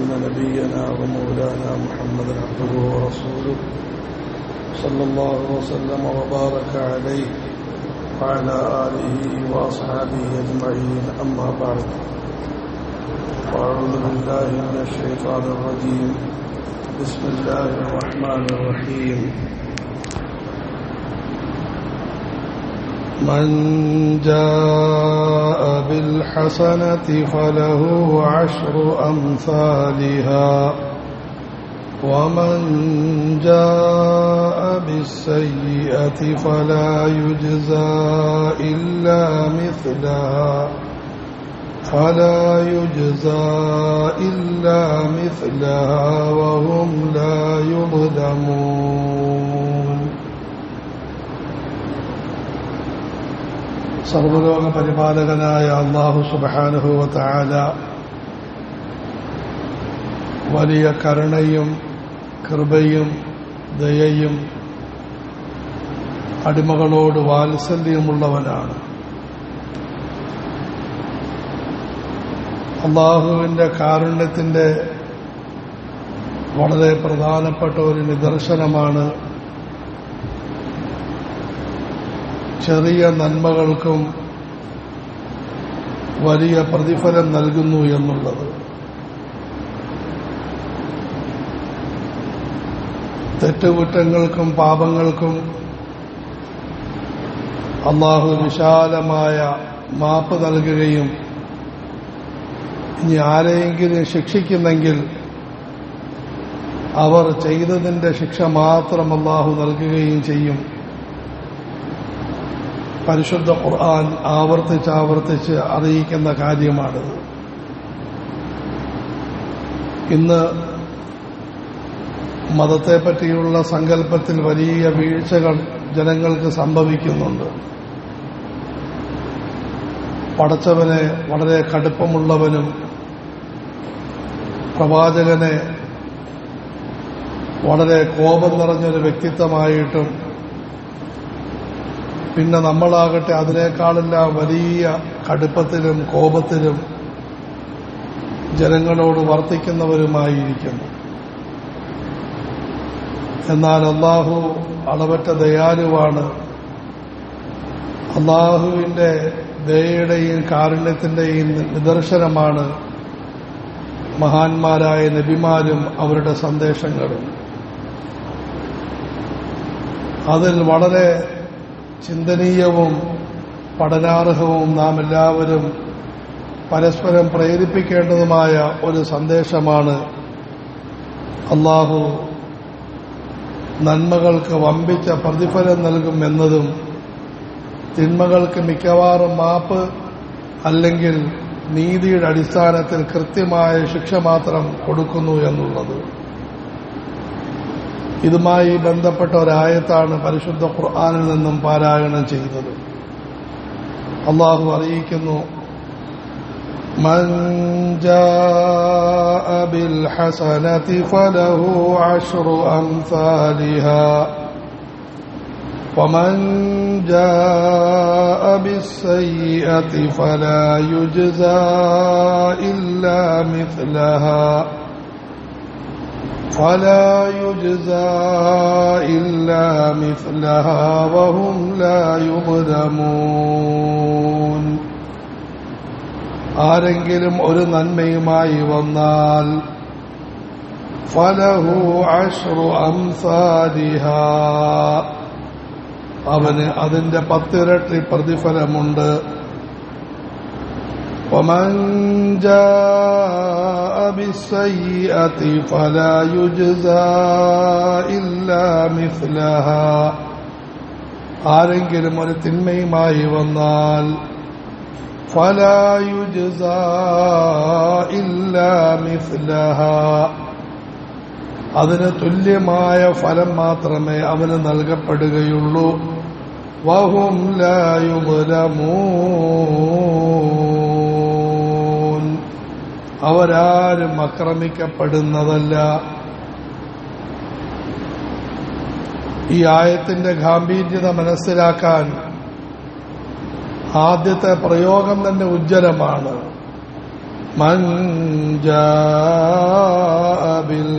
أن نبينا ومولانا محمدا عبده ورسوله صلى الله وسلم وبارك عليه وعلى آله وأصحابه أجمعين. أما بعد أعوذ بالله من الشيطان الرجيم. بسم الله الرحمن الرحيم. من جاء بالحسنة فله عشر أمثالها. ومن جاء بالسيئة فلا يجزى إلا مثلها. فلا يجزى إلا مثلها وهم لا يظلمون. സർവലോക പരിപാലകനായ അള്ളാഹു സുബാനുഹുവ താല വലിയ കരുണയും കൃപയും ദയയും അടിമകളോട് വാത്സല്യമുള്ളവനാണ്. അള്ളാഹുവിന്റെ കാരുണ്യത്തിന്റെ വളരെ പ്രധാനപ്പെട്ട ഒരു നിദർശനമാണ് ചെറിയ നന്മകൾക്കും വലിയ പ്രതിഫലം നൽകുന്നു എന്നുള്ളത്. തെറ്റുകുറ്റങ്ങൾക്കും പാപങ്ങൾക്കും അള്ളാഹു വിശാലമായ മാപ്പ് നൽകുകയും ഇനി ആരെയെങ്കിലും ശിക്ഷിക്കുന്നെങ്കിൽ അവർ ചെയ്തതിന്റെ ശിക്ഷ മാത്രം അള്ളാഹു നൽകുകയും ചെയ്യും. പരിശുദ്ധ ഖുർആൻ ആവർത്തിച്ച് ആവർത്തിച്ച് അറിയിക്കുന്ന കാര്യമാണിത്. ഇന്ന് മതത്തെപ്പറ്റിയുള്ള സങ്കല്പത്തിൽ വലിയ വീഴ്ചകൾ ജനങ്ങൾക്ക് സംഭവിക്കുന്നുണ്ട്. പടച്ചവനെ വളരെ കടുപ്പമുള്ളവനും പ്രവാചകനെ വളരെ കോപം നിറഞ്ഞൊരു വ്യക്തിത്വമായിട്ടും പിന്നെ നമ്മളാകട്ടെ അതിനേക്കാളെല്ലാം വലിയ കടുപ്പത്തിലും കോപത്തിലും ജനങ്ങളോട് വർത്തിക്കുന്നവരുമായിരിക്കുന്നു. എന്നാൽ അള്ളാഹു അളവറ്റ ദയാലുവാണ്. അള്ളാഹുവിന്റെ ദയയുടെയും കാരുണ്യത്തിന്റെയും നിദർശനമാണ് മഹാന്മാരായ നബിമാരും അവരുടെ സന്ദേശങ്ങളും. അതിൽ വളരെ ചിന്തനീയവും പഠനാർഹവും നാം എല്ലാവരും പരസ്പരം പ്രേരിപ്പിക്കേണ്ടതുമായ ഒരു സന്ദേശമാണ് അള്ളാഹു നന്മകൾക്ക് വമ്പിച്ച പ്രതിഫലം നൽകും എന്നതും തിന്മകൾക്ക് മിക്കവാറും മാപ്പ് അല്ലെങ്കിൽ നീതിയുടെ അടിസ്ഥാനത്തിൽ കൃത്യമായ ശിക്ഷ മാത്രം കൊടുക്കുന്നു എന്നുള്ളത്. ഇതുമായി ബന്ധപ്പെട്ട ഒരായത്താണ് പരിശുദ്ധ ഖുർആാനിൽ നിന്നും പാരായണം ചെയ്തത് അള്ളാഹു അറിയിക്കുന്നു من جاء بالحسنة فله عشر أمثالها ومن جاء بالسيئة فلا يجزى إلا مثلها فلا يجزى إلا مثلها وهم لا يظلمون ആരെങ്കിലും ഒരു നന്മയുമായി വന്നാൽ ഫലഹു അഷ്റു അംസാലിഹ അവന് അതിന്റെ പത്തിരട്ടി പ്രതിഫലമുണ്ട് ومن جاء بالسيئة فلا يجزى إلا مثلها ആരെങ്കിലും ഒരു തിന്മയുമായി വന്നാൽ فلا يجزى إلا مثلها അതിന് തുല്യമായ ഫലം മാത്രമേ അവന് നൽകപ്പെടുകയുള്ളൂ വഹും ലായുമൂൻ അവരാരും അക്രമിക്കപ്പെടുന്നതല്ല ഈ ആയത്തിന്റെ ഗാംഭീര്യത മനസ്സിലാക്കാൻ ആദ്യത്തെ പ്രയോഗം തന്നെ ഉജ്ജ്വലമാണ്.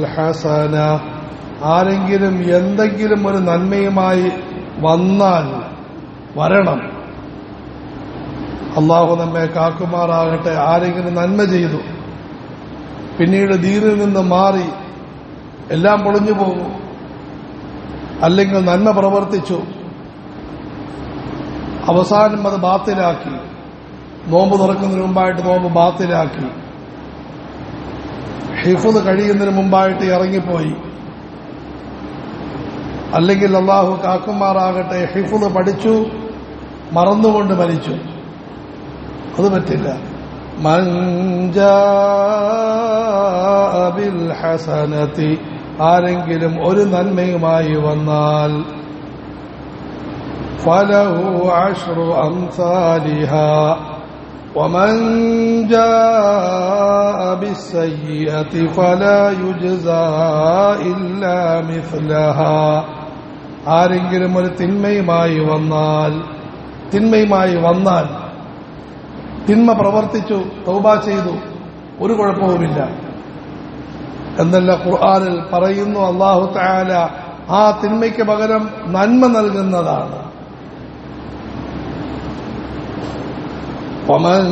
ഹസന. ആരെങ്കിലും എന്തെങ്കിലും ഒരു നന്മയുമായി വന്നാൽ വരണം. അള്ളാഹു നമ്മെ കാക്കുമാറാകട്ടെ. ആരെങ്കിലും നന്മ ചെയ്തു. പിന്നീട് ദീനിൽ നിന്ന് മാറി എല്ലാം പൊളിഞ്ഞു പോകും. അല്ലെങ്കിൽ നന്മ പ്രവർത്തിച്ചു. അവസാനം അത് ബാത്തിലാക്കി. നോമ്പ് തുറക്കുന്നതിന് മുമ്പായിട്ട് നോമ്പ് ബാത്തിലാക്കി. ഹിഫുദ് കഴിയുന്നതിന് മുമ്പായിട്ട് ഇറങ്ങിപ്പോയി. അല്ലെങ്കിൽ അള്ളാഹു കാക്കുമാറാകട്ടെ ഹിഫുദ് പഠിച്ചു മറന്നുകൊണ്ട് മരിച്ചു. അത് പറ്റില്ല. മഞ്ചാബിൽ ഹസനത്തി ആരെങ്കിലും ഒരു നന്മയുമായി വന്നാൽ ഫലഹു അഷ്റു അംസാലിഹ ومن جاء بالسيئة فلا يجزى إلا مثلها ആരെങ്കിലും ഒരു തിന്മയുമായി വന്നാൽ തിന്മയുമായി വന്നാൽ തിന്മ പ്രവർത്തിച്ചു തൗബ ചെയ്തു ഒരു കുഴപ്പവുമില്ല എന്നല്ല ഖുർആാനിൽ പറയുന്നു അള്ളാഹു താല ആ തിന്മയ്ക്ക് പകരം നന്മ നൽകുന്നതാണ് ومن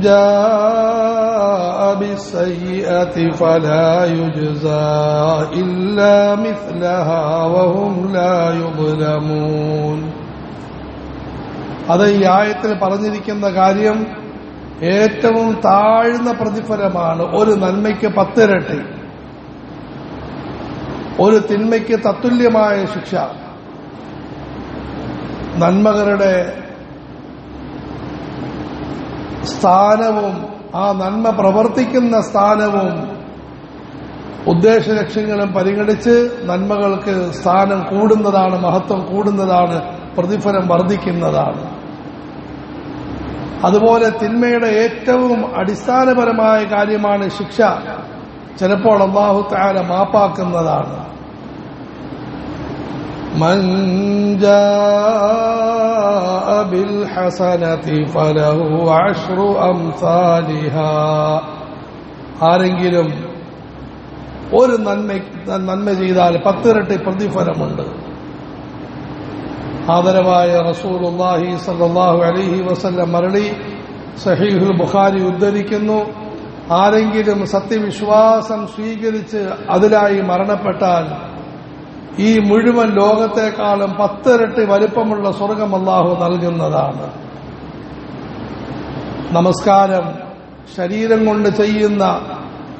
جاء بالسيئة فلا يجزى إلا مثلها وهم لا يظلمون അത് ഈ ആയത്തിൽ പറഞ്ഞിരിക്കുന്ന കാര്യം ഏറ്റവും താഴ്ന്ന പ്രതിഫലമാണ് ഒരു നന്മയ്ക്ക് പത്തിരട്ടി. ഒരു തിന്മയ്ക്ക് തത്തുല്യമായ ശിക്ഷ. നന്മകളുടെ സ്ഥാനവും ആ നന്മ പ്രവർത്തിക്കുന്ന സ്ഥാനവും ഉദ്ദേശലക്ഷ്യങ്ങളും പരിഗണിച്ച് നന്മകൾക്ക് സ്ഥാനം കൂടുന്നതാണ് മഹത്വം കൂടുന്നതാണ് പ്രതിഫലം വർദ്ധിക്കുന്നതാണ്. അതുപോലെ തിന്മയുടെ ഏറ്റവും അടിസ്ഥാനപരമായ കാര്യമാണ് ശിക്ഷ. ചിലപ്പോൾ അള്ളാഹു താര മാപ്പാക്കുന്നതാണ്. ആരെങ്കിലും ഒരു നന്മ നന്മ ചെയ്താൽ പത്തിരട്ടി പ്രതിഫലമുണ്ട്. ആദരവായ റസൂലുള്ളാഹി സല്ലാഹു അലഹി വസല്ലം മരളി സഹീഹുൽ ബുഖാരി ഉദ്ധരിക്കുന്നു. ആരെങ്കിലും സത്യവിശ്വാസം സ്വീകരിച്ച് അതിലായി മരണപ്പെട്ടാൽ ഈ മുഴുവൻ ലോകത്തെക്കാളും പത്തിരട്ടി വലിപ്പമുള്ള സ്വർഗം അള്ളാഹു നൽകുന്നതാണ്. നമസ്കാരം. ശരീരം കൊണ്ട് ചെയ്യുന്ന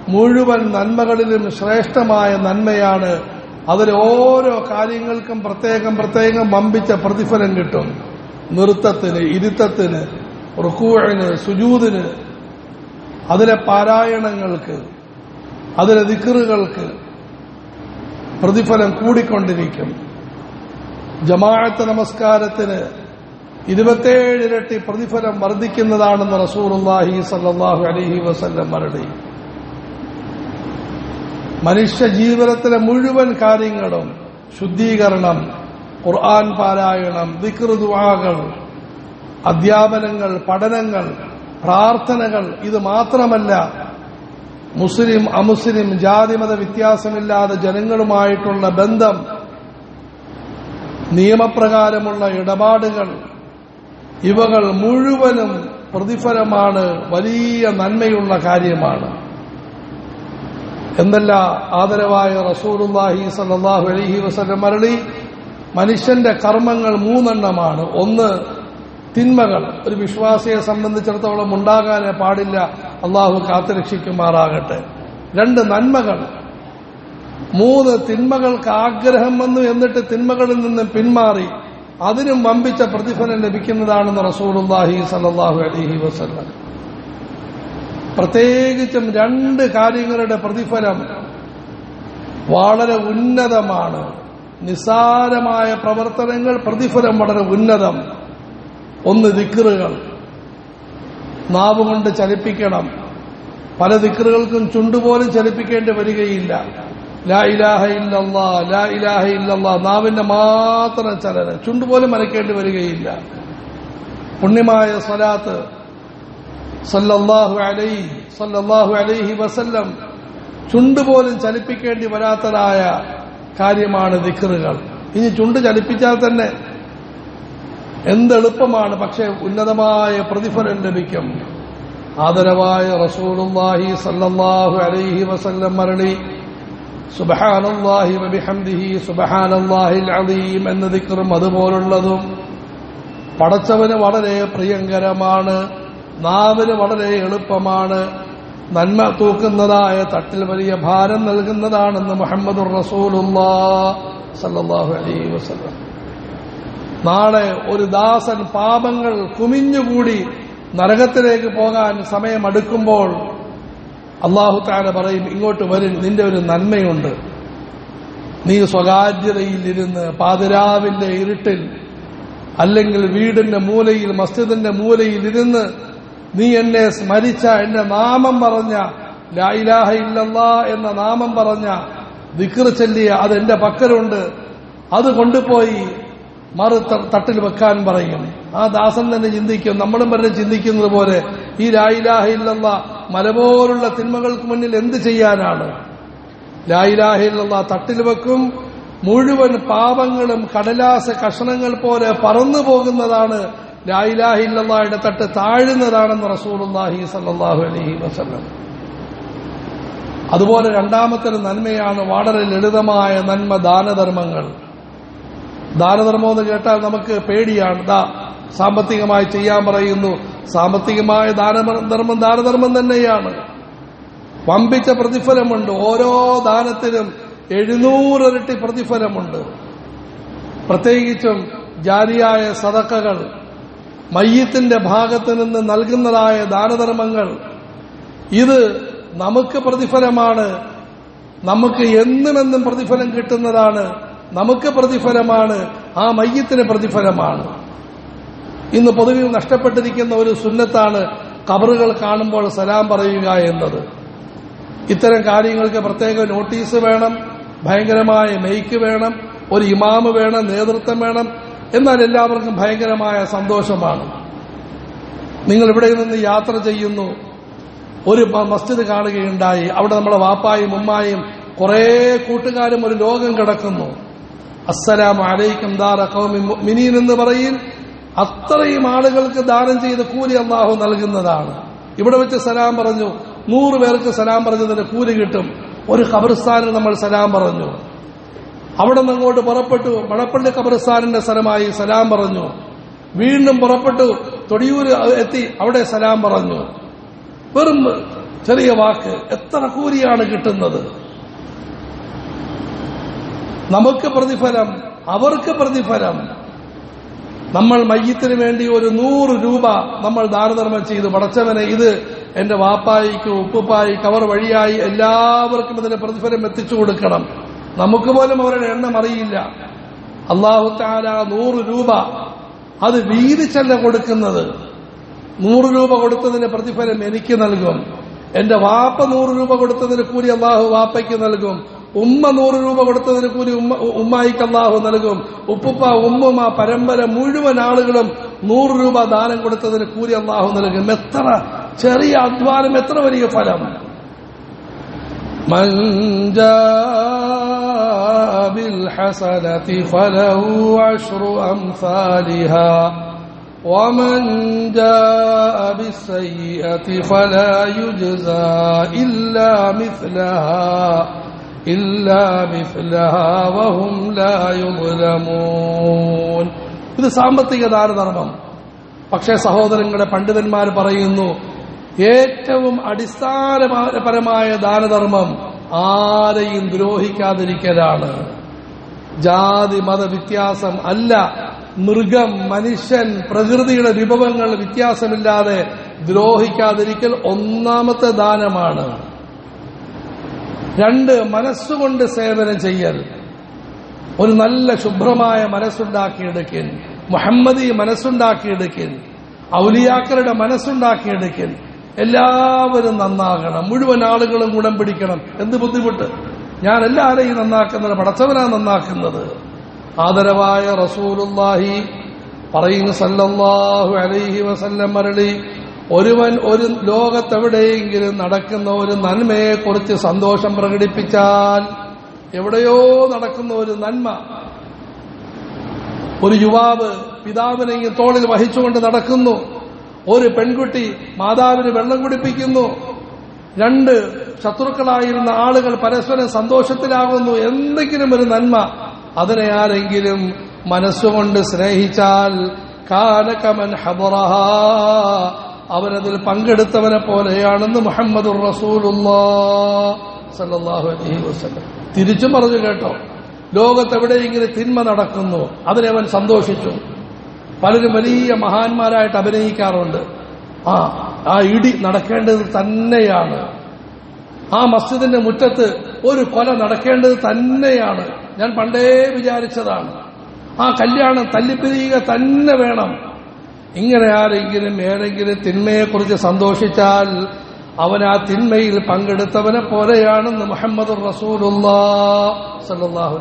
മുഴുവൻ നന്മകളിലും ശ്രേഷ്ഠമായ നന്മയാണ് അതിൽ ഓരോ കാര്യങ്ങൾക്കും പ്രത്യേകം പ്രത്യേകം വമ്പിച്ച പ്രതിഫലം കിട്ടും. നൃത്തത്തിന് ഇരുത്തത്തിന് റുക്കൂഴിന് സുജൂതിന്. അതിലെ പാരായണങ്ങൾക്ക് അതിലെ ദിക്കറുകൾക്ക് പ്രതിഫലം കൂടിക്കൊണ്ടിരിക്കും. ജമാഅത്ത് നമസ്കാരത്തിന് ഇരുപത്തേഴ് ഇരട്ടി പ്രതിഫലം വർദ്ധിക്കുന്നതാണെന്ന് റസൂറുല്ലാഹി സല്ലാഹു അലഹി വസല്ലം മരടി മനുഷ്യ ജീവിതത്തിലെ മുഴുവൻ കാര്യങ്ങളും ശുദ്ധീകരണം ഖുർആൻ പാരായണം ദിക്റുദുവാകൾ അധ്യാപനങ്ങൾ പഠനങ്ങൾ പ്രാർത്ഥനകൾ ഇത് മാത്രമല്ല മുസ്ലിം അമുസ്ലിം ജാതിമത വ്യത്യാസമില്ലാതെ ജനങ്ങളുമായിട്ടുള്ള ബന്ധം നിയമപ്രകാരമുള്ള ഇടപാടുകൾ ഇവകൾ മുഴുവനും പ്രതിഫലമാണ് വലിയ നന്മയുള്ള കാര്യമാണ്. എന്നല്ല ആദരവായ റസൂലുല്ലാഹി സല്ലാഹു അലഹി വസ്ലം മരളി മനുഷ്യന്റെ കർമ്മങ്ങൾ മൂന്നെണ്ണമാണ്. ഒന്ന് തിന്മകൾ. ഒരു വിശ്വാസിയെ സംബന്ധിച്ചിടത്തോളം ഉണ്ടാകാനേ പാടില്ല. അള്ളാഹു കാത്തുരക്ഷിക്കുമാറാകട്ടെ. രണ്ട് നന്മകൾ. മൂന്ന് തിന്മകൾക്ക് ആഗ്രഹം വന്നു എന്നിട്ട് തിന്മകളിൽ നിന്ന് പിന്മാറി അതിനും വമ്പിച്ച പ്രതിഫലം ലഭിക്കുന്നതാണെന്ന് റസൂലുല്ലാഹി സല്ലാഹു അലഹി വസ്ലം പ്രത്യേകിച്ചും രണ്ട് കാര്യങ്ങളുടെ പ്രതിഫലം വളരെ ഉന്നതമാണ്. നിസാരമായ പ്രവർത്തനങ്ങൾ പ്രതിഫലം വളരെ ഉന്നതം. ഒന്ന് ദിക്കറുകൾ നാവ് കൊണ്ട് ചലിപ്പിക്കണം. പല ദിക്കറുകൾക്കും ചുണ്ടുപോലും ചലിപ്പിക്കേണ്ടി വരികയില്ല. ലാ ഇലാഹ ഇല്ലല്ലാ ലാ ഇലാഹ ഇല്ലല്ലാ നാവിന്റെ മാത്രം ചലനം. ചുണ്ടുപോലും അനക്കേണ്ടി വരികയില്ല. പുണ്യമായ സ്വലാത്ത് സല്ലല്ലാഹു അലൈഹി സല്ലല്ലാഹു അലൈഹി വസല്ലം ചുണ്ട് പോലും ചലിപ്പിക്കേണ്ടി വരാത്തതായ കാര്യമാണ് ദിക്കറുകൾ ഇനി ചുണ്ട് ചലിപ്പിച്ചാൽ തന്നെ എന്തെളുപ്പമാണ് പക്ഷെ ഉന്നതമായ പ്രതിഫലം ലഭിക്കും. ആദരവായ റസൂലുള്ളാഹി സല്ലല്ലാഹു അലൈഹി വസല്ലം മരളി സുബ്ഹാനല്ലാഹി വബിഹംദിഹി സുബ്ഹാനല്ലാഹിൽ അലീം എന്ന ദിക്കറും അതുപോലുള്ളതും പടച്ചവന് വളരെ പ്രിയങ്കരമാണ്. നാവിന് വളരെ എളുപ്പമാണ്. നന്മ തൂക്കുന്നതായ തട്ടിൽ വലിയ ഭാരം നൽകുന്നതാണെന്ന് മുഹമ്മദുർ റസൂലുള്ളാ സല്ലല്ലാഹു അലൈഹി വസല്ലം. നാളെ ഒരു ദാസൻ പാപങ്ങൾ കുമിഞ്ഞുകൂടി നരകത്തിലേക്ക് പോകാൻ സമയമടുക്കുമ്പോൾ അള്ളാഹു താല പറയും ഇങ്ങോട്ട് വരും നിന്റെ ഒരു നന്മയുണ്ട്. നീ സ്വകാര്യതയിലിരുന്ന് പാതിരാവിന്റെ ഇരുട്ടിൽ അല്ലെങ്കിൽ വീടിന്റെ മൂലയിൽ മസ്ജിദിന്റെ മൂലയിൽ ഇരുന്ന് നീ എന്നെ സ്മരിച്ച എന്റെ നാമം പറഞ്ഞ ലായിലാഹ ഇല്ലല്ലാ എന്ന നാമം പറഞ്ഞ ദിക്ർ ചൊല്ലിയ അത് എന്റെ പക്കലുണ്ട്. അത് കൊണ്ടുപോയി മറു തട്ടിൽ വെക്കാൻ പറയും. ആ ദാസൻ തന്നെ ചിന്തിക്കും നമ്മളും വരെ ചിന്തിക്കുന്നത് പോലെ ഈ ലായിലാഹ ഇല്ലല്ല മലപോലുള്ള തിന്മകൾക്ക് മുന്നിൽ എന്ത് ചെയ്യാനാണ്? ലായിലാഹ ഇല്ലല്ല തട്ടിൽ വെക്കും മുഴുവൻ പാപങ്ങളും കടലാസ കഷണങ്ങൾ പോലെ പറന്നു പോകുന്നതാണ് ലായിലാഹ ഇല്ലല്ലായുടെ തട്ട് താഴുന്നതാണെന്ന് റസൂലുല്ലാഹി സല്ലാഹു അലഹി വസല്ലം. അതുപോലെ രണ്ടാമത്തൊരു നന്മയാണ് വളരെ ലളിതമായ നന്മ ദാനധർമ്മങ്ങൾ. ദാനധർമ്മം എന്ന് കേട്ടാൽ നമുക്ക് പേടിയാണ്. ദാ സാമ്പത്തികമായി ചെയ്യാൻ പറയുന്നു. സാമ്പത്തികമായ ദാനധർമ്മം ദാനധർമ്മം തന്നെയാണ്. വമ്പിച്ച പ്രതിഫലമുണ്ട്. ഓരോ ദാനത്തിനും എഴുന്നൂറിരട്ടി പ്രതിഫലമുണ്ട്. പ്രത്യേകിച്ചും ജാരിയായ സതക്കകൾ മയ്യത്തിന്റെ ഭാഗത്ത് നിന്ന് നൽകുന്നതായ ദാനധർമ്മങ്ങൾ ഇത് നമുക്ക് പ്രതിഫലമാണ്. നമുക്ക് എന്നുമെന്നും പ്രതിഫലം കിട്ടുന്നതാണ്. നമുക്ക് പ്രതിഫലമാണ്. ആ മയ്യത്തിന് പ്രതിഫലമാണ്. ഇന്ന് പൊതുവിൽ നഷ്ടപ്പെട്ടിരിക്കുന്ന ഒരു സുന്നത്താണ് കബറുകൾ കാണുമ്പോൾ സലാം പറയുക എന്നത്. ഇത്തരം കാര്യങ്ങൾക്ക് പ്രത്യേക നോട്ടീസ് വേണം ഭയങ്കരമായ മെയ്ക്ക് വേണം ഒരു ഇമാമ് വേണം നേതൃത്വം വേണം എന്നാൽ എല്ലാവർക്കും ഭയങ്കരമായ സന്തോഷമാണ്. നിങ്ങൾ ഇവിടെ നിന്ന് യാത്ര ചെയ്യുന്നു. ഒരു മസ്ജിദ് കാണുകയുണ്ടായി. അവിടെ നമ്മുടെ വാപ്പായും ഉമ്മായും കുറേ കൂട്ടുകാരും ഒരു ലോകം കിടക്കുന്നു. അസ്സലാം അലൈക്കും ഖൗമി മുഅ്മിനീൻ എന്ന് പറയും അത്രയും ആളുകൾക്ക് ദാനം ചെയ്ത് കൂലി അള്ളാഹു നൽകുന്നതാണ്. ഇവിടെ വെച്ച് സലാം പറഞ്ഞു. നൂറ് പേർക്ക് സലാം പറഞ്ഞതിന് കൂലി കിട്ടും. ഒരു ഖബർസ്ഥാനിൽ നമ്മൾ സലാം പറഞ്ഞു. അവിടെ നിന്ന് അങ്ങോട്ട് പുറപ്പെട്ടു. മണപ്പള്ളി കബ്രസ്ഥാനിന്റെ സ്ഥലമായി സലാം പറഞ്ഞു. വീണ്ടും പുറപ്പെട്ടു. തൊടിയൂര് എത്തി. അവിടെ സലാം പറഞ്ഞു. വെറും ചെറിയ വാക്ക്. എത്ര കൂലിയാണ് കിട്ടുന്നത്? നമുക്ക് പ്രതിഫലം അവർക്ക് പ്രതിഫലം. നമ്മൾ മയ്യത്തിന് വേണ്ടി ഒരു നൂറ് രൂപ നമ്മൾ ദാനധർമ്മം ചെയ്തു. പടച്ചവനെ ഇത് എന്റെ വാപ്പായിക്ക് ഉപ്പുപ്പായിക്ക് കവർ വഴിയായി എല്ലാവർക്കും ഇതിന്റെ പ്രതിഫലം എത്തിച്ചു കൊടുക്കണം. നമുക്ക് പോലും അവരുടെ എണ്ണം അറിയില്ല. അള്ളാഹു താല നൂറ് രൂപ അത് വീതിച്ചല്ല കൊടുക്കുന്നത്. നൂറ് രൂപ കൊടുത്തതിന് പ്രതിഫലം എനിക്ക് നൽകും. എന്റെ വാപ്പ നൂറ് രൂപ കൊടുത്തതിന് കൂലി അള്ളാഹു വാപ്പയ്ക്ക് നൽകും. ഉമ്മ നൂറ് രൂപ കൊടുത്തതിന് കൂലി ഉമ്മ ഉമ്മായിക്ക് അള്ളാഹു നൽകും. ഉപ്പുപ്പ ഉമ്മുമ്മ പരമ്പര മുഴുവൻ ആളുകളും നൂറ് രൂപ ദാനം കൊടുത്തതിന് കൂലി അള്ളാഹു നൽകും. എത്ര ചെറിയ അധ്വാനം എത്ര വലിയ ഫലം. من جاء بالحسنة فله عشر أمثالها ومن جاء بالسيئة فلا يجزى إلا مثلها إلا مثلها وهم لا يظلمون ഇത് സാമ്പത്തിക ദാനധർമ്മം പക്ഷേ സഹോദരങ്ങളുടെ പണ്ഡിതന്മാർ പറയുന്നു ഏറ്റവും അടിസ്ഥാനപരമായ ദാനധർമ്മം ആരെയും ദ്രോഹിക്കാതിരിക്കലാണ്. ജാതി മത വ്യത്യാസം അല്ല. മൃഗം മനുഷ്യൻ പ്രകൃതിയുടെ വിഭവങ്ങൾ വ്യത്യാസമില്ലാതെ ദ്രോഹിക്കാതിരിക്കൽ ഒന്നാമത്തെ ദാനമാണ്. രണ്ട് മനസ്സുകൊണ്ട് സേവനം ചെയ്യൽ. ഒരു നല്ല ശുഭ്രമായ മനസ്സുണ്ടാക്കിയെടുക്കൽ. മുഹമ്മദി മനസ്സുണ്ടാക്കിയെടുക്കൽ. ഔലിയാക്കളുടെ മനസ്സുണ്ടാക്കിയെടുക്കൽ. എല്ലാവരും നന്നാകണം. മുഴുവൻ ആളുകളും ഗുണം പിടിക്കണം. എന്ത് ബുദ്ധിമുട്ട്? ഞാൻ എല്ലാവരെയും നന്നാക്കുന്നത് പടച്ചവനാ നന്നാക്കുന്നത്. ആദരവായ റസൂലുല്ലാഹി പറയുന്നു സല്ലല്ലാഹു അലൈഹി വസല്ലം മരളി ഒരുവൻ ഒരു ലോകത്തെവിടെയെങ്കിലും നടക്കുന്ന ഒരു നന്മയെക്കുറിച്ച് സന്തോഷം പ്രകടിപ്പിച്ചാൽ എവിടെയോ നടക്കുന്ന ഒരു നന്മ. ഒരു യുവാവ് പിതാവിനെ തോളിൽ വഹിച്ചുകൊണ്ട് നടക്കുന്നു. ഒരു പെൺകുട്ടി മാതാവിന് വെള്ളം കുടിപ്പിക്കുന്നു. രണ്ട് ശത്രുക്കളായിരുന്ന ആളുകൾ പരസ്പരം സന്തോഷത്തിലാകുന്നു. എന്തെങ്കിലും ഒരു നന്മ അതിനെ ആരെങ്കിലും മനസ്സുകൊണ്ട് സ്നേഹിച്ചാൽ കാലകമൻ ഹബറഹ. അവനതിൽ പങ്കെടുത്തവനെ പോലെയാണെന്ന് മുഹമ്മദ് അലൈഹി തിരിച്ചും പറഞ്ഞു കേട്ടോ ലോകത്തെവിടെ ഇങ്ങനെ തിന്മ നടക്കുന്നു അതിനെ അവൻ സന്തോഷിച്ചു. പലരും വലിയ മഹാന്മാരായിട്ട് അഭിനയിക്കാറുണ്ട്. ആ ആ ഇടി നടക്കേണ്ടത് തന്നെയാണ്. ആ മസ്ജിദിന്റെ മുറ്റത്ത് ഒരു കൊല നടക്കേണ്ടത് തന്നെയാണ്. ഞാൻ പണ്ടേ വിചാരിച്ചതാണ്. ആ കല്യാണം തല്ലിപ്പിരിയുക തന്നെ വേണം. ഇങ്ങനെ ആരെങ്കിലും ഏതെങ്കിലും തിന്മയെക്കുറിച്ച് സന്തോഷിച്ചാൽ അവൻ ആ തിന്മയിൽ പങ്കെടുത്തവനെ പോലെയാണെന്ന് മുഹമ്മദ് റസൂലുല്ലാഹു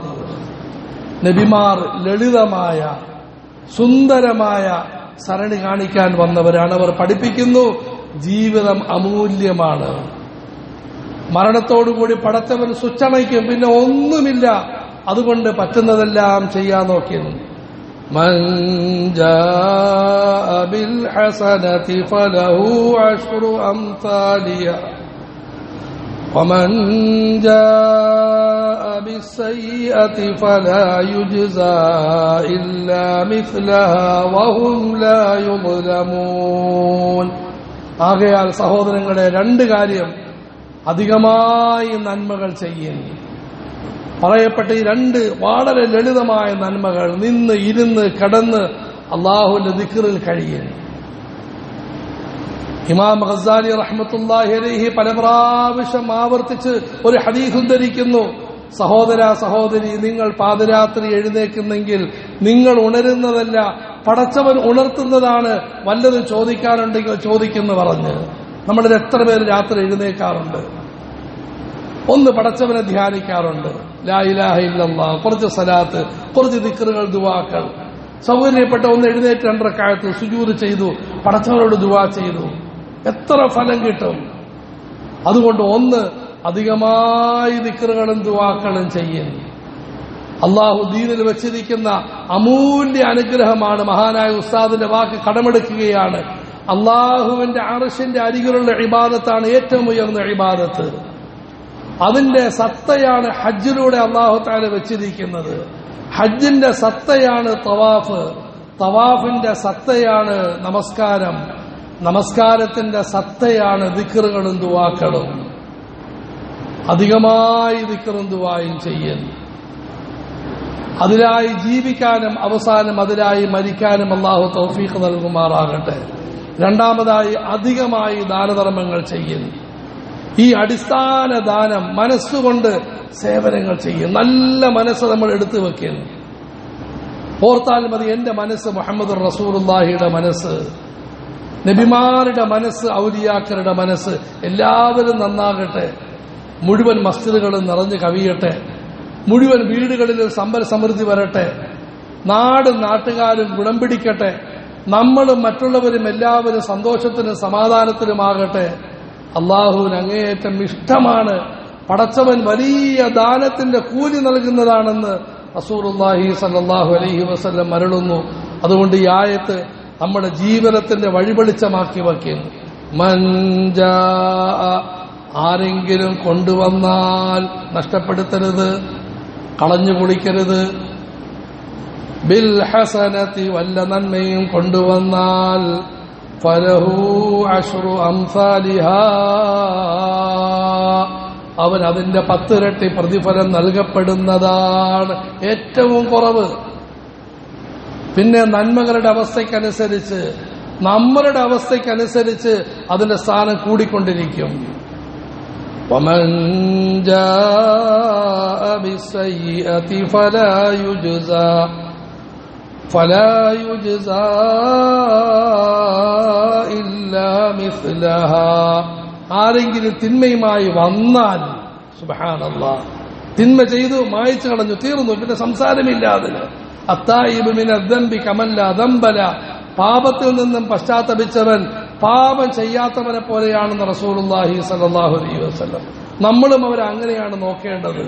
നബിമാർ ലളിതമായ സുന്ദരമായ സരണി കാണിക്കാൻ വന്നവരാണ് അവർ പഠിപ്പിക്കുന്നു ജീവിതം അമൂല്യമാണ് മരണത്തോടുകൂടി പടച്ചവൻ സുച്ചമയ്ക്കും പിന്നെ ഒന്നുമില്ല അതുകൊണ്ട് പറ്റുന്നതെല്ലാം ചെയ്യാൻ നോക്കിയിരുന്നു من جاء بالحسنة فله عشر أمثالها ومن جاء بالسيئة فلا يجزى إلا مثلها وهم لا يظلمون ആകയാൽ സഹോദരങ്ങളെ രണ്ട് കാര്യം അധികമായി നന്മകൾ ചെയ്യുന്നു പറയപ്പെട്ട ഈ രണ്ട് വളരെ ലളിതമായ നന്മകൾ നിന്ന് ഇരുന്ന് കടന്ന് അള്ളാഹുവിന്റെ ദിക്കറിൽ കഴിയുന്നു ഇമാം ഖസാലി റഹ്മത്തുല്ലാഹി അലൈഹി പല പ്രാവശ്യം ആവർത്തിച്ച് ഒരു ഹദീസ് ഉദ്ധരിക്കുന്നു. സഹോദര സഹോദരി നിങ്ങൾ പാതിരാത്രി എഴുന്നേക്കുന്നെങ്കിൽ നിങ്ങൾ ഉണരുന്നതല്ല പടച്ചവൻ ഉണർത്തുന്നതാണ് വല്ലത് ചോദിക്കാനുണ്ടെങ്കിൽ ചോദിക്കുന്നു പറഞ്ഞ്. നമ്മളിൽ എത്ര പേര് രാത്രി എഴുന്നേക്കാറുണ്ട് ഒന്ന് പടച്ചവനെ ധ്യാനിക്കാറുണ്ട്. ലാ ഇലാഹ ഇല്ലല്ലാ കുറച്ച് സലാത്ത് കുറച്ച് ദിക്കറുകൾ ദുവാക്കൾ. സൗകര്യപ്പെട്ട ഒന്ന് എഴുന്നേറ്റ് രണ്ടരക്കാലത്ത് സുജൂത് ചെയ്തു പടച്ചവനോട് ദുവാ ചെയ്തു. എത്ര ഫലം കിട്ടും? അതുകൊണ്ട് ഒന്ന് അധികമായി ദിക്കറുകളും ദുവാക്കളും ചെയ്യുന്നു അള്ളാഹു ദീനിൽ വെച്ചിരിക്കുന്ന അമൂല്യ അനുഗ്രഹമാണ്. മഹാനായ ഉസ്താദിന്റെ വാക്ക് കടമെടുക്കുകയാണ്. അള്ളാഹുവിന്റെ അറഷിന്റെ അരികിലുള്ള ഇബാദത്താണ് ഏറ്റവും ഉയർന്ന ഇബാദത്ത്. അതിന്റെ സത്തയാണ് ഹജ്ജിലൂടെ അള്ളാഹു താല വെച്ചിരിക്കുന്നത്. ഹജ്ജിന്റെ സത്തയാണ് തവാഫ്. തവാഫിന്റെ സത്തയാണ് നമസ്കാരം. നമസ്കാരത്തിന്റെ സത്തയാണ് ദിക്കറുകളും ദുവാക്കളും. അധികമായി ദിക്കറും ദുവായും ചെയ്യുന്നു അതിലായി ജീവിക്കാനും അവസാനം അതിലായി മരിക്കാനും അള്ളാഹു തൗഫീഖ് നൽകുമാറാകട്ടെ. രണ്ടാമതായി അധികമായി ദാനധർമ്മങ്ങൾ ചെയ്യുന്നു ഈ അടിസ്ഥാന ദാനം മനസ്സുകൊണ്ട് സേവനങ്ങൾ ചെയ്യും നല്ല മനസ്സ് നമ്മൾ എടുത്തു വെക്കുന്നു ഓർത്താൽ മതി എന്റെ മനസ്സ് മുഹമ്മദ് റസൂറുല്ലാഹിയുടെ മനസ്സ്. നബിമാരുടെ മനസ്സ് ഔലിയാക്കരുടെ മനസ്സ് എല്ലാവരും നന്നാകട്ടെ. മുഴുവൻ മസ്ജിദുകളും നിറഞ്ഞു കവിയട്ടെ. മുഴുവൻ വീടുകളിൽ സമ്പൽ സമൃദ്ധി വരട്ടെ. നാടും നാട്ടുകാരും ഗുണം പിടിക്കട്ടെ. നമ്മളും മറ്റുള്ളവരും എല്ലാവരും സന്തോഷത്തിനും സമാധാനത്തിനുമാകട്ടെ അള്ളാഹുവിന് അങ്ങേയറ്റം ഇഷ്ടമാണ് പടച്ചവൻ വലിയ ദാനത്തിന്റെ കൂലി നൽകുന്നതാണെന്ന് റസൂറുല്ലാഹി സല്ലാഹു അലഹി വസ്ല്ലം മരളുന്നു അതുകൊണ്ട് ഈ ആയത്ത് നമ്മുടെ ജീവിതത്തിന്റെ വഴിവെളിച്ചമാക്കി വയ്ക്കുന്നു മഞ്ച ആരെങ്കിലും കൊണ്ടുവന്നാൽ നഷ്ടപ്പെടുത്തരുത് കളഞ്ഞു കുളിക്കരുത് ബിൽ ഹസനത്തി വല്ല നന്മയും കൊണ്ടുവന്നാൽ ഫലഹു അഷ്റു അംസാലിഹ അവൻ അതിന്റെ പത്തിരട്ടി പ്രതിഫലം നൽകപ്പെടുന്നതാണ് ഏറ്റവും കുറവ്. പിന്നെ നന്മകളുടെ അവസ്ഥയ്ക്കനുസരിച്ച് നമ്മളുടെ അവസ്ഥയ്ക്കനുസരിച്ച് അതിന്റെ സ്ഥാനം കൂടിക്കൊണ്ടിരിക്കും. ആരെങ്കിലും തിന്മയുമായി വന്നാൽ സുബാനല്ല തിന്മ ചെയ്തു മായച്ചു കളഞ്ഞു തീർന്നു പിന്നെ സംസാരമില്ല അതിന്. പാപത്തിൽ നിന്നും പശ്ചാത്തപിച്ചവൻ പാപം ചെയ്യാത്തവനെ പോലെയാണെന്ന് റസൂലുല്ലാഹി സല്ലല്ലാഹു അലൈ വസ്ലം നമ്മളും അവരെ അങ്ങനെയാണ് നോക്കേണ്ടത്.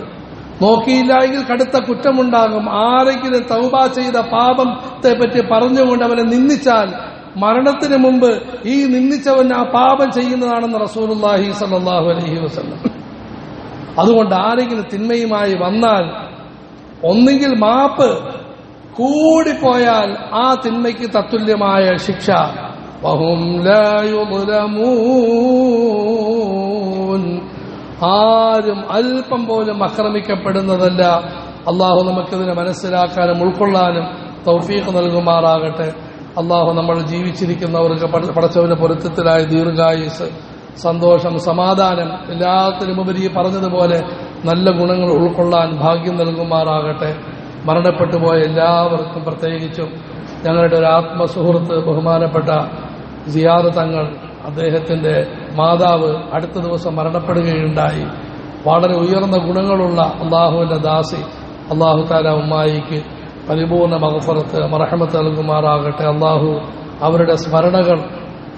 നോക്കിയില്ല എങ്കിൽ കടുത്ത കുറ്റമുണ്ടാകും. ആരെങ്കിലും തൗബ ചെയ്ത പാപത്തെ പറ്റി പറഞ്ഞുകൊണ്ട് അവനെ നിന്ദിച്ചാൽ മരണത്തിന് മുമ്പ് ഈ നിന്ദിച്ചവൻ ആ പാപം ചെയ്യുന്നതാണെന്ന് റസൂലുള്ളാഹി സല്ലല്ലാഹു അലഹി വസ്ലം അതുകൊണ്ട് ആരെങ്കിലും തിന്മയുമായി വന്നാൽ ഒന്നുകിൽ മാപ്പ് കൂടിപ്പോയാൽ ആ തിന്മയ്ക്ക് തത്തുല്യമായ ശിക്ഷ. ആരും അല്പം പോലും അക്രമിക്കപ്പെടുന്നതല്ല. അള്ളാഹു നമുക്കിതിനെ മനസ്സിലാക്കാനും ഉൾക്കൊള്ളാനും തൗഫീഖ് നൽകുമാറാകട്ടെ. അള്ളാഹു നമ്മൾ ജീവിച്ചിരിക്കുന്നവർക്ക് പട- പടച്ചവന്റെ പൊരുത്തത്തിലായ ദീർഘായുസ് സന്തോഷം സമാധാനം എല്ലാത്തിനുമുപരി പറഞ്ഞതുപോലെ നല്ല ഗുണങ്ങൾ ഉൾക്കൊള്ളാൻ ഭാഗ്യം നൽകുമാറാകട്ടെ. മരണപ്പെട്ടു പോയ എല്ലാവർക്കും പ്രത്യേകിച്ചും ഞങ്ങളുടെ ഒരു ആത്മസുഹൃത്ത് ബഹുമാനപ്പെട്ട സിയാദ് തങ്ങൾ അദ്ദേഹത്തിന്റെ മാതാവ് അടുത്ത ദിവസം മരണപ്പെടുകയുണ്ടായി. വളരെ ഉയർന്ന ഗുണങ്ങളുള്ള അള്ളാഹുവിന്റെ ദാസി അള്ളാഹു താല ഉമ്മായിക്ക് പരിപൂർണ മഹഫറത്ത് മറഹമത്ത് നൽകുമാറാകട്ടെ. അള്ളാഹു അവരുടെ സ്മരണകൾ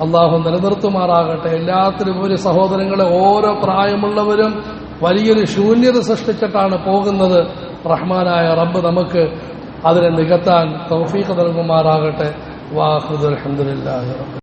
അള്ളാഹു നിലനിർത്തുമാറാകട്ടെ. എല്ലാത്തിനും ഒരു സഹോദരങ്ങളെ ഓരോ പ്രായമുള്ളവരും വലിയൊരു ശൂന്യത സൃഷ്ടിച്ചിട്ടാണ് പോകുന്നത്. റഹ്മാനായ റബ്ബ് നമുക്ക് അതിനെ നികത്താൻ തൗഫീഖ് നൽകുമാറാകട്ടെ. വാഹുദ് അലഹമുല്ലാ